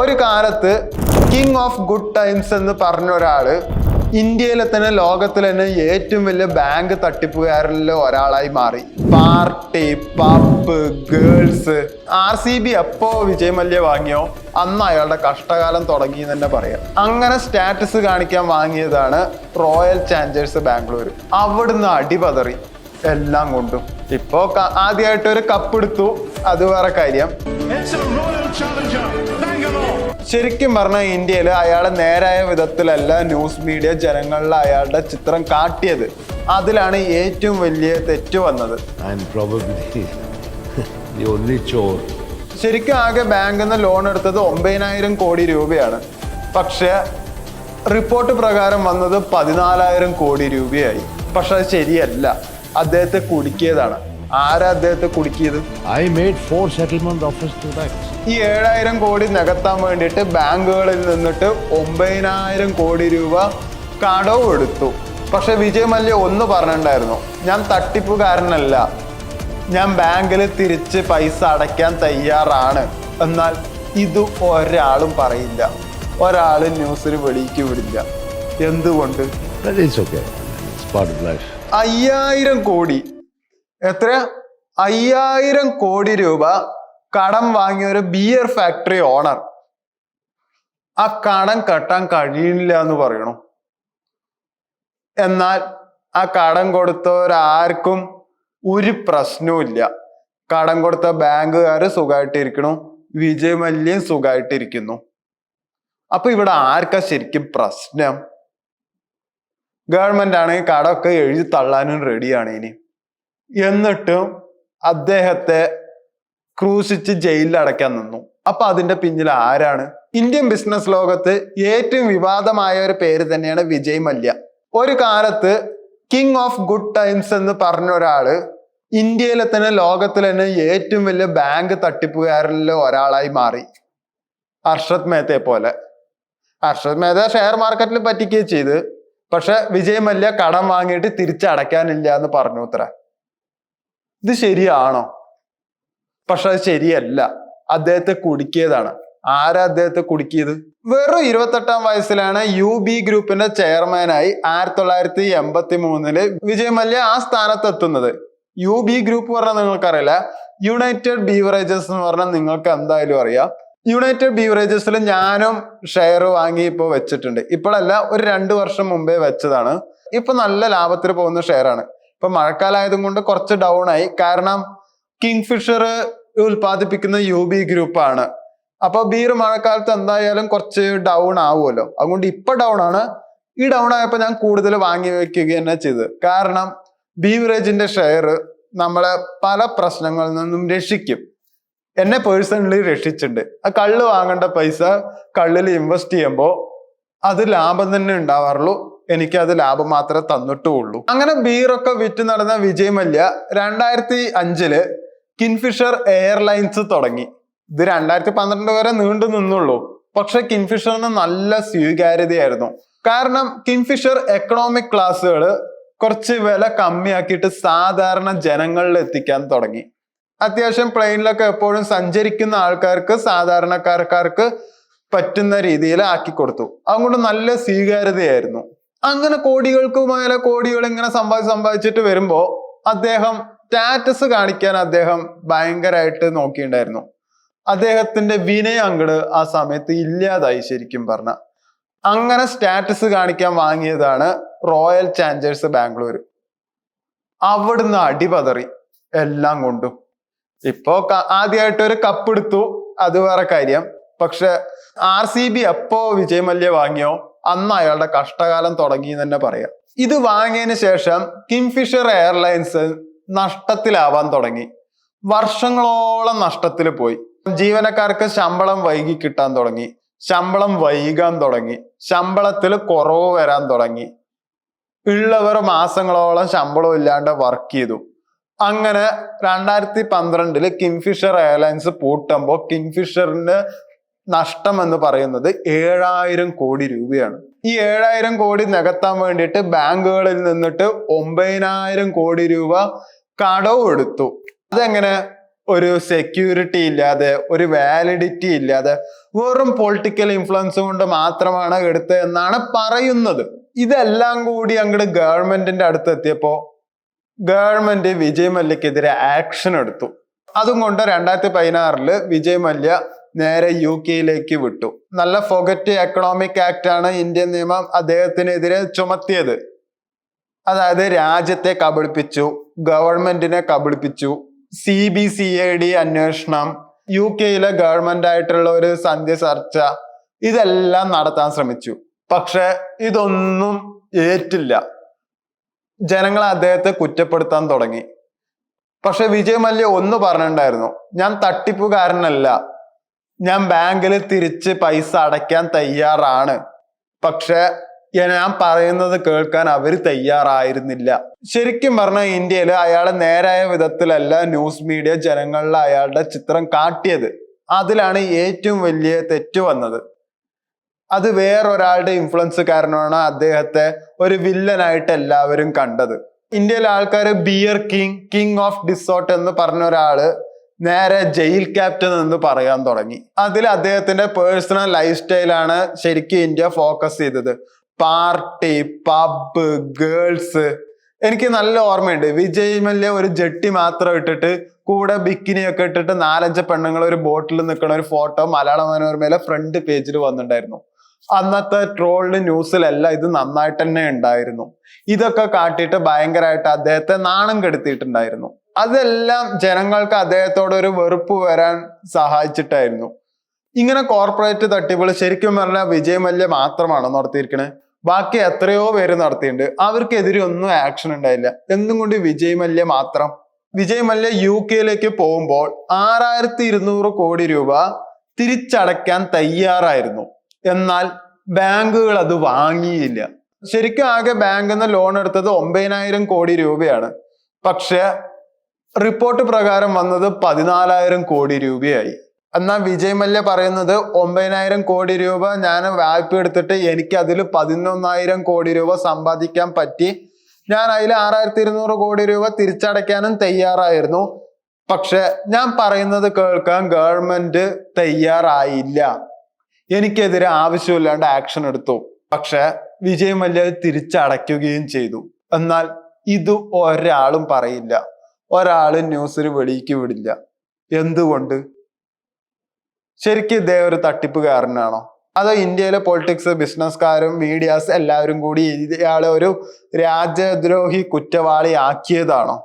ഒരു കാലത്ത് king of good times എന്ന് പറഞ്ഞ ഒരാൾ ഇന്ത്യയിലെ തന്നെ ലോകത്തിലെ തന്നെ ഏറ്റവും വലിയ ബാങ്ക് തട്ടിപ്പുകാരിൽ ഒരാളായി മാറി. Party pub girls. R C B എപ്പോ വിജയ് മല്യ വാങ്ങിയോ? അന്ന് അയാളുടെ കഷ്ടകാലം തുടങ്ങി എന്ന് തന്നെ പറയാം. അങ്ങനെ സ്റ്റാറ്റസ് കാണിക്കാൻ വാങ്ങിയതാണ് റോയൽ ചാലഞ്ചേഴ്സ് ബാംഗ്ലൂർ. അവിടുന്ന് അടിപതറി എല്ലാം കൊണ്ടും. ഇപ്പോ ആദ്യമായിട്ട് ഒരു കപ്പ് എടുത്തു. അത് വേറെ കാര്യം. ശരിക്കും പറഞ്ഞാൽ ഇന്ത്യയിൽ അയാളെ നേരായ വിധത്തിലല്ല ന്യൂസ് മീഡിയ ജനങ്ങളിൽ അയാളുടെ ചിത്രം കാട്ടിയത്. അതിലാണ് ഏറ്റവും വലിയ തെറ്റ് വന്നത്. ശരിക്കും ആകെ ബാങ്കിൽ നിന്ന് ലോൺ എടുത്തത് ഒമ്പതിനായിരം കോടി രൂപയാണ്. പക്ഷേ റിപ്പോർട്ട് പ്രകാരം വന്നത് പതിനാലായിരം കോടി രൂപയായി. പക്ഷെ അത് ശരിയല്ല. അദ്ദേഹത്തെ കുടുക്കിയതാണ്. ആരാ അദ്ദേഹത്തെ കുടുക്കിയത്? I made four settlement offers to banks ഈ ഏഴായിരം കോടി നികത്താൻ വേണ്ടിയിട്ട് ബാങ്കുകളിൽ നിന്നിട്ട് ഒമ്പതിനായിരം കോടി രൂപ കടവും എടുത്തു. പക്ഷെ വിജയ് മല്യ ഒന്ന് പറഞ്ഞിട്ടുണ്ടായിരുന്നു ഞാൻ തട്ടിപ്പുകാരനല്ല. ഞാൻ ബാങ്കിൽ തിരിച്ച് പൈസ അടയ്ക്കാൻ തയ്യാറാണ്. എന്നാൽ ഇത് ഒരാളും പറയില്ല. ഒരാളും ന്യൂസിൽ വെളിക്ക് വിടില്ല എന്തുകൊണ്ട്. അയ്യായിരം കോടി. എത്ര അയ്യായിരം കോടി രൂപ കടം വാങ്ങിയ ഒരു ബിയർ ഫാക്ടറി ഓണർ ആ കടം കെട്ടാൻ കഴിയില്ല എന്ന് പറയണു. എന്നാൽ ആ കടം കൊടുത്തവരാർക്കും ഒരു പ്രശ്നവുമില്ല. കടം കൊടുത്ത ബാങ്കുകാർ സുഖമായിട്ടിരിക്കണു വിജയ് മല്യം സുഖമായിട്ടിരിക്കുന്നു അപ്പൊ ഇവിടെ ആർക്കാ ശരിക്കും പ്രശ്നം? ഗവൺമെന്റ് ആണെങ്കിൽ കടമൊക്കെ എഴുതി തള്ളാനും റെഡിയാണ് ഇനി. എന്നിട്ടും അദ്ദേഹത്തെ ക്രൂശിച്ച് ജയിലിൽ അടയ്ക്കാൻ നിന്നു. അപ്പൊ അതിന്റെ പിന്നിൽ ആരാണ്? ഇന്ത്യൻ ബിസിനസ് ലോകത്ത് ഏറ്റവും വിവാദമായ ഒരു പേര് തന്നെയാണ് വിജയ് മല്യ. ഒരു കാലത്ത് കിങ് ഓഫ് ഗുഡ് ടൈംസ് എന്ന് പറഞ്ഞ ഒരാൾ ഇന്ത്യയിലെ തന്നെ ലോകത്തിലെ തന്നെ ഏറ്റവും വലിയ ബാങ്ക് തട്ടിപ്പുകാരിൽ ഒരാളായി മാറി. അർഷത് മേത്തയെ പോലെ. അർഷത് മേത്ത ഷെയർ മാർക്കറ്റിൽ പറ്റിക്കുകയും ചെയ്ത്. പക്ഷെ വിജയ് മല്യ കടം വാങ്ങിയിട്ട് തിരിച്ചടയ്ക്കാനില്ല എന്ന് പറഞ്ഞു അത്ര. ഇത് ശരിയാണോ? പക്ഷെ അത് ശരിയല്ല. അദ്ദേഹത്തെ കുടുക്കിയതാണ്. ആരാ അദ്ദേഹത്തെ കുടുക്കിയത്? വെറും ഇരുപത്തെട്ടാം വയസ്സിലാണ് യു ബി ഗ്രൂപ്പിന്റെ ചെയർമാനായി ആയിരത്തി തൊള്ളായിരത്തി എൺപത്തി മൂന്നിൽ വിജയ് മല്യ ആ സ്ഥാനത്തെത്തുന്നത്. യു ബി ഗ്രൂപ്പ് പറഞ്ഞാൽ നിങ്ങൾക്കറിയില്ല. യുണൈറ്റഡ് ബീവറേജസ് എന്ന് പറഞ്ഞാൽ നിങ്ങൾക്ക് എന്തായാലും അറിയാം. യുണൈറ്റഡ് ബീവറേജസിൽ ഞാനും ഷെയർ വാങ്ങി ഇപ്പോൾ വെച്ചിട്ടുണ്ട്. ഇപ്പോഴല്ല ഒരു രണ്ട് വർഷം മുമ്പേ വെച്ചതാണ്. ഇപ്പൊ നല്ല ലാഭത്തിൽ പോകുന്ന ഷെയർ ആണ് ഇപ്പൊ മഴക്കാലമായതും കൊണ്ട് കുറച്ച് ഡൗൺ ആയി. കാരണം കിങ് ഫിഷർ ഉൽപ്പാദിപ്പിക്കുന്ന യു ബി ഗ്രൂപ്പാണ് അപ്പൊ ബീർ മഴക്കാലത്ത് എന്തായാലും കുറച്ച് ഡൗൺ ആവുമല്ലോ. അതുകൊണ്ട് ഇപ്പൊ ഡൗൺ ആണ്. ഈ ഡൗൺ ആയപ്പോൾ ഞാൻ കൂടുതൽ വാങ്ങി വെക്കുക തന്നെ ചെയ്ത്. കാരണം ബീവറേജിന്റെ ഷെയർ നമ്മളെ പല പ്രശ്നങ്ങളിൽ നിന്നും രക്ഷിക്കും. എന്നെ പേഴ്സണലി രക്ഷിച്ചിട്ടുണ്ട്. ആ കള്ള് വാങ്ങേണ്ട പൈസ കള്ളിൽ ഇൻവെസ്റ്റ് ചെയ്യുമ്പോൾ അത് ലാഭം തന്നെ ഉണ്ടാവാറുള്ളൂ. എനിക്ക് അത് ലാഭം മാത്രമേ തന്നിട്ടുള്ളൂ. അങ്ങനെ ബീറൊക്കെ വിറ്റ് നടന്ന വിജയ് മല്യ രണ്ടായിരത്തി അഞ്ചിൽ കിൻഫിഷർ എയർലൈൻസ് തുടങ്ങി. ഇത് രണ്ടായിരത്തി പന്ത്രണ്ട് വരെ നീണ്ടു നിന്നുള്ളൂ. പക്ഷെ കിൻഫിഷറിന് നല്ല സ്വീകാര്യതയായിരുന്നു. കാരണം കിൻഫിഷർ എക്കണോമിക് ക്ലാസ്സുകൾ കുറച്ച് വില കമ്മിയാക്കിയിട്ട് സാധാരണ ജനങ്ങളിൽ എത്തിക്കാൻ തുടങ്ങി. അത്യാവശ്യം പ്ലെയിനിലൊക്കെ എപ്പോഴും സഞ്ചരിക്കുന്ന ആൾക്കാർക്ക് സാധാരണക്കാർക്കാർക്ക് പറ്റുന്ന രീതിയിൽ ആക്കി കൊടുത്തു. അതുകൊണ്ട് നല്ല സ്വീകാര്യതയായിരുന്നു. അങ്ങനെ കോടികൾക്ക് മേലെ കോടികൾ ഇങ്ങനെ സമ്പാദിച്ച് സമ്പാദിച്ചിട്ട് വരുമ്പോ അദ്ദേഹം സ്റ്റാറ്റസ് കാണിക്കാൻ അദ്ദേഹം ഭയങ്കരമായിട്ട് നോക്കിയിട്ടുണ്ടായിരുന്നു അദ്ദേഹത്തിന്റെ വിനയ അങ്ങട് ആ സമയത്ത് ഇല്ലാതായി ശരിക്കും പറഞ്ഞ. അങ്ങനെ സ്റ്റാറ്റസ് കാണിക്കാൻ വാങ്ങിയതാണ് റോയൽ ചാലഞ്ചേഴ്സ് ബാംഗ്ലൂർ അവിടുന്ന് അടിപതറി എല്ലാം കൊണ്ടും. ഇപ്പോ ആദ്യമായിട്ട് ഒരു കപ്പ് എടുത്തു. അത് വേറെ കാര്യം. പക്ഷെ ആർ സി ബി എപ്പോ വിജയ് മല്യ വാങ്ങിയോ? അന്ന് അയാളുടെ കഷ്ടകാലം തുടങ്ങി എന്ന് തന്നെ പറയാം. ഇത് വാങ്ങിയതിന് ശേഷം കിംഫിഷർ എയർലൈൻസ് നഷ്ടത്തിലാവാൻ തുടങ്ങി. വർഷങ്ങളോളം നഷ്ടത്തിൽ പോയി. ജീവനക്കാർക്ക് ശമ്പളം വൈകി കിട്ടാൻ തുടങ്ങി. ശമ്പളം വൈകാൻ തുടങ്ങി. ശമ്പളത്തിൽ കുറവ് വരാൻ തുടങ്ങി. ഉള്ളവർ മാസങ്ങളോളം ശമ്പളം ഇല്ലാണ്ട് വർക്ക് ചെയ്തു. അങ്ങനെ രണ്ടായിരത്തി പന്ത്രണ്ടിൽ കിംഫിഷർ എയർലൈൻസ് പൂട്ടുമ്പോൾ കിങ്ഫിഷറിന്റെ നഷ്ടം എന്ന് പറയുന്നത് ഏഴായിരം കോടി രൂപയാണ്. ഈ ഏഴായിരം കോടി നികത്താൻ വേണ്ടിയിട്ട് ബാങ്കുകളിൽ നിന്നിട്ട് ഒമ്പതിനായിരം കോടി രൂപ കടവും എടുത്തു. അതെങ്ങനെ? ഒരു സെക്യൂരിറ്റി ഇല്ലാതെ ഒരു വാലിഡിറ്റി ഇല്ലാതെ വെറും പൊളിറ്റിക്കൽ ഇൻഫ്ലുവൻസ് കൊണ്ട് മാത്രമാണ് എടുത്തത് എന്നാണ് പറയുന്നത്. ഇതെല്ലാം കൂടി അങ്ങോട്ട് ഗവൺമെന്റിന്റെ അടുത്ത് എത്തിയപ്പോ ഗവൺമെന്റ് വിജയ് മല്യക്കെതിരെ ആക്ഷൻ എടുത്തു. അതും കൊണ്ട് രണ്ടായിരത്തി പതിനാറിൽ വിജയ് മല്യ നേരെ യു കെയിലേക്ക് വിട്ടു. നല്ല ഫൊഗറ്റ് എക്കണോമിക് ആക്ട് ആണ് ഇന്ത്യൻ നിയമം അദ്ദേഹത്തിനെതിരെ ചുമത്തിയത്. അതായത് രാജ്യത്തെ കബളിപ്പിച്ചു ഗവൺമെന്റിനെ കബളിപ്പിച്ചു. C B C I D അന്വേഷണം യു കെയിലെ ഗവൺമെന്റ് ആയിട്ടുള്ള ഒരു സന്ധ്യ ചർച്ച ഇതെല്ലാം നടത്താൻ ശ്രമിച്ചു. പക്ഷെ ഇതൊന്നും ഏറ്റില്ല. ജനങ്ങൾ അദ്ദേഹത്തെ കുറ്റപ്പെടുത്താൻ തുടങ്ങി. പക്ഷെ വിജയ് മല്യ ഒന്ന് പറഞ്ഞിട്ടുണ്ടായിരുന്നു ഞാൻ തട്ടിപ്പുകാരനല്ല ഞാൻ ബാങ്കിൽ തിരിച്ച് പൈസ അടയ്ക്കാൻ തയ്യാറാണ്. പക്ഷെ ഞാൻ പറയുന്നത് കേൾക്കാൻ അവർ തയ്യാറായിരുന്നില്ല. ശരിക്കും പറഞ്ഞാൽ ഇന്ത്യയിൽ അയാളെ നേരായ വിധത്തിലല്ല ന്യൂസ് മീഡിയ ജനങ്ങളിൽ അയാളുടെ ചിത്രം കാട്ടിയത്. അതിലാണ് ഏറ്റവും വലിയ തെറ്റ് വന്നത്. അത് വേറൊരാളുടെ ഇൻഫ്ലുവൻസ് കാരണമാണ് അദ്ദേഹത്തെ ഒരു വില്ലനായിട്ട് എല്ലാവരും കണ്ടത്. ഇന്ത്യയിലെ ആൾക്കാർ beer king king of desert എന്ന് പറഞ്ഞ ഒരാൾ നേരെ ജയിൽ ക്യാപ്റ്റൻ എന്ന് പറയാൻ തുടങ്ങി. അതിൽ അദ്ദേഹത്തിന്റെ പേഴ്സണൽ ലൈഫ് സ്റ്റൈലാണ് ശരിക്കും ഇന്ത്യ ഫോക്കസ് ചെയ്തത്. പാർട്ടി പബ് ഗേൾസ് എനിക്ക് നല്ല ഓർമ്മയുണ്ട്. വിജയ് മല്യ ഒരു ജെട്ടി മാത്രം ഇട്ടിട്ട് കൂടെ ബിക്കിനിയൊക്കെ ഇട്ടിട്ട് നാലഞ്ച് പെണ്ണുങ്ങൾ ഒരു ബോട്ടിൽ നിൽക്കുന്ന ഒരു ഫോട്ടോ മലയാള മനോരമയിലെ ഫ്രണ്ട് പേജിൽ വന്നിട്ടുണ്ടായിരുന്നു. അന്നത്തെ ട്രോളിന് ന്യൂസിലെല്ലാം ഇത് നന്നായിട്ട് തന്നെ ഉണ്ടായിരുന്നു. ഇതൊക്കെ കാട്ടിയിട്ട് ഭയങ്കരമായിട്ട് അദ്ദേഹത്തെ നാണം കെടുത്തിയിട്ടുണ്ടായിരുന്നു. അതെല്ലാം ജനങ്ങൾക്ക് അദ്ദേഹത്തോട് ഒരു വെറുപ്പ് വരാൻ സഹായിച്ചിട്ടായിരുന്നു. ഇങ്ങനെ കോർപ്പറേറ്റ് തട്ടിപ്പുകൾ ശരിക്കും പറഞ്ഞാൽ വിജയ് മല്യ മാത്രമാണ് നടത്തിയിരിക്കണേ? ബാക്കി എത്രയോ പേര് നടത്തിയിട്ടുണ്ട്. അവർക്കെതിരെ ഒന്നും ആക്ഷൻ ഉണ്ടായില്ല. എന്തും കൊണ്ട് വിജയ് മല്യ മാത്രം. വിജയ് മല്യ യു കെയിലേക്ക് പോകുമ്പോൾ ആറായിരത്തി ഇരുന്നൂറ് കോടി രൂപ തിരിച്ചടയ്ക്കാൻ തയ്യാറായിരുന്നു. എന്നാൽ ബാങ്കുകൾ അത് വാങ്ങിയില്ല. ശരിക്കും ആകെ ബാങ്കിൽ നിന്ന് ലോൺ എടുത്തത് ഒമ്പതിനായിരം കോടി രൂപയാണ്. പക്ഷെ റിപ്പോർട്ട് പ്രകാരം വന്നത് പതിനാലായിരം കോടി രൂപയായി. എന്നാൽ വിജയ് മല്യ പറയുന്നത് ഒമ്പതിനായിരം കോടി രൂപ ഞാൻ വായ്പ എടുത്തിട്ട് എനിക്ക് അതിൽ പതിനൊന്നായിരം കോടി രൂപ സമ്പാദിക്കാൻ പറ്റി. ഞാൻ അതിൽ ആറായിരത്തി ഇരുന്നൂറ് കോടി രൂപ തിരിച്ചടയ്ക്കാനും തയ്യാറായിരുന്നു. പക്ഷെ ഞാൻ പറയുന്നത് കേൾക്കാൻ ഗവൺമെന്റ് തയ്യാറായില്ല. എനിക്കെതിരെ ആവശ്യമില്ലാണ്ട് ആക്ഷൻ എടുത്തു. പക്ഷെ വിജയ് മല്യ തിരിച്ചടയ്ക്കുകയും ചെയ്തു. എന്നാൽ ഇത് ഒരാളും പറയില്ല. ഒരാളും ന്യൂസിൽ വെളിക്ക് വിടില്ല. എന്തുകൊണ്ട്? ശരിക്കും ഇദ്ദേഹം ഒരു തട്ടിപ്പുകാരനാണോ? അതോ ഇന്ത്യയിലെ പൊളിറ്റിക്സ് ബിസിനസ്കാരും മീഡിയാസ് എല്ലാവരും കൂടി ഇയാളെ ഒരു രാജ്യദ്രോഹി കുറ്റവാളി ആക്കിയതാണോ